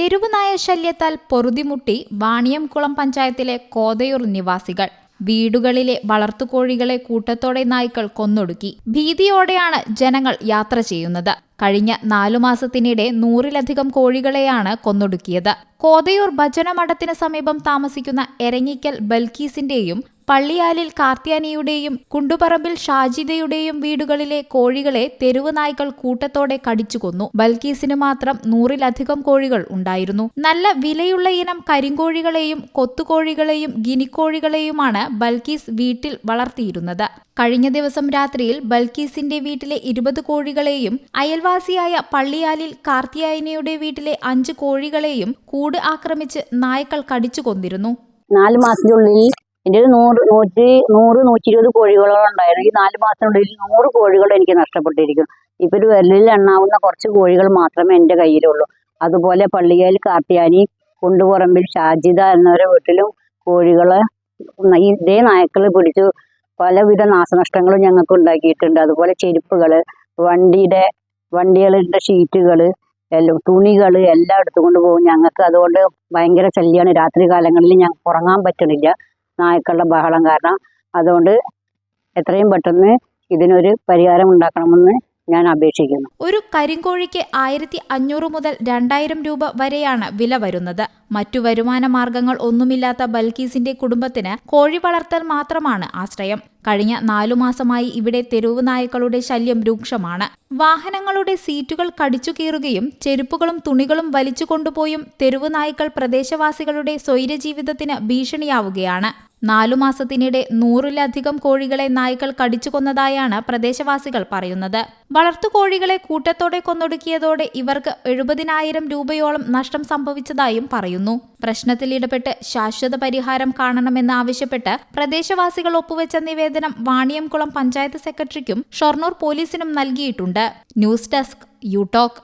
തെരുവുനായ ശല്യത്താൽ പൊറുതിമുട്ടി വാണിയംകുളം പഞ്ചായത്തിലെ കോതയൂർ നിവാസികൾ. വീടുകളിലെ വളർത്തുകോഴികളെ കൂട്ടത്തോടെ നായ്ക്കൾ കൊന്നൊടുക്കി. ഭീതിയോടെയാണ് ജനങ്ങൾ യാത്ര ചെയ്യുന്നത്. കഴിഞ്ഞ നാലു മാസത്തിനിടെ നൂറിലധികം കോഴികളെയാണ് കൊന്നൊടുക്കിയത്. കോതയൂർ ഭജനമഠത്തിന് സമീപം താമസിക്കുന്ന എരങ്ങിക്കൽ ബൽക്കീസിന്റെയും പള്ളിയാലിൽ കാർത്യാനിയുടെയും കുണ്ടുപറമ്പിൽ ഷാജിദയുടെയും വീടുകളിലെ കോഴികളെ തെരുവ് നായ്ക്കൾ കൂട്ടത്തോടെ കടിച്ചു കൊന്നു. ബൽക്കീസിന് മാത്രം നൂറിലധികം കോഴികൾ ഉണ്ടായിരുന്നു. നല്ല വിലയുള്ള ഇനം കരിങ്കോഴികളെയും കൊത്തുകോഴികളെയും ഗിനിക്കോഴികളെയുമാണ് ബൽക്കീസ് വീട്ടിൽ വളർത്തിയിരുന്നത്. കഴിഞ്ഞ ദിവസം രാത്രിയിൽ ബൽക്കീസിന്റെ വീട്ടിലെ ഇരുപത് കോഴികളെയും അയൽവാസിയായ പള്ളിയാലിൽ കാർത്തിയായനയുടെ വീട്ടിലെ അഞ്ച് കോഴികളെയും കൂട് ആക്രമിച്ച് നായ്ക്കൾ കടിച്ചു കൊന്നിരുന്നു. നാല് മാസത്തിനുള്ളിൽ എന്റെ ഒരു നൂറ് നൂറ്റി നൂറ് നൂറ്റി ഇരുപത് കോഴികളോളം ഉണ്ടായിരുന്നു. ഈ നാല് മാസത്തിനുള്ളിൽ നൂറ് കോഴികൾ എനിക്ക് നഷ്ടപ്പെട്ടിരിക്കും. ഇപ്പൊ ഒരു വിരലിൽ എണ്ണാവുന്ന കുറച്ച് കോഴികൾ മാത്രമേ എന്റെ കയ്യിലുള്ളൂ. അതുപോലെ പള്ളിയാലിൽ കാർത്തിയാനി കുണ്ടുപുറമ്പിൽ ഷാജിദ എന്നവരുടെ വീട്ടിലും കോഴികളെ ഇതേ നായ്ക്കൾ പിടിച്ചു പലവിധ നാശനഷ്ടങ്ങളും ഞങ്ങൾക്ക് ഉണ്ടാക്കിയിട്ടുണ്ട്. അതുപോലെ ചെരുപ്പുകൾ വണ്ടിയുടെ വണ്ടികളുടെ ഷീറ്റുകൾ എല്ലാം തുണികൾ എല്ലാം എടുത്തുകൊണ്ട് പോകും ഞങ്ങൾക്ക്. അതുകൊണ്ട് ഭയങ്കര ശല്യമാണ് രാത്രി കാലങ്ങളിൽ ഞങ്ങൾക്ക് ഉറങ്ങാൻ പറ്റണില്ല. നായ്ക്കളുടെ ബഹളം കാരണം. അതുകൊണ്ട് എത്രയും പെട്ടെന്ന് ഇതിനൊരു പരിഹാരം ഉണ്ടാക്കണമെന്ന് ഞാൻ അപേക്ഷിക്കുന്നു. ഒരു കരിങ്കോഴിക്ക് ആയിരത്തി അഞ്ഞൂറ് മുതൽ രണ്ടായിരം രൂപ വരെയാണ് വില വരുന്നത്. മറ്റു വരുമാന മാർഗങ്ങൾ ഒന്നുമില്ലാത്ത ബൽക്കീസിന്റെ കുടുംബത്തിന് കോഴി വളർത്തൽ മാത്രമാണ് ആശ്രയം. കഴിഞ്ഞ നാലു മാസമായി ഇവിടെ തെരുവ് നായ്ക്കളുടെ ശല്യം രൂക്ഷമാണ്. വാഹനങ്ങളുടെ സീറ്റുകൾ കടിച്ചു കീറുകയും ചെരുപ്പുകളും തുണികളും വലിച്ചു കൊണ്ടുപോയും തെരുവ് നായ്ക്കൾ പ്രദേശവാസികളുടെ സ്വൈരജീവിതത്തിന് ഭീഷണിയാവുകയാണ്. നാലു മാസത്തിനിടെ നൂറിലധികം കോഴികളെ നായ്ക്കൾ കടിച്ചു കൊന്നതായാണ് പ്രദേശവാസികൾ പറയുന്നത്. വളർത്തുകോഴികളെ കൂട്ടത്തോടെ കൊന്നൊടുക്കിയതോടെ ഇവർക്ക് എഴുപതിനായിരം രൂപയോളം നഷ്ടം സംഭവിച്ചതായും പറയുന്നു. പ്രശ്നത്തിൽ ഇടപെട്ട് ശാശ്വത പരിഹാരം കാണണമെന്നാവശ്യപ്പെട്ട് പ്രദേശവാസികൾ ഒപ്പുവെച്ച നിവേദനം വാണിയംകുളം പഞ്ചായത്ത് സെക്രട്ടറിക്കും ഷൊർണൂർ പോലീസിനും നൽകിയിട്ടുണ്ട്. News desk യൂടോക്.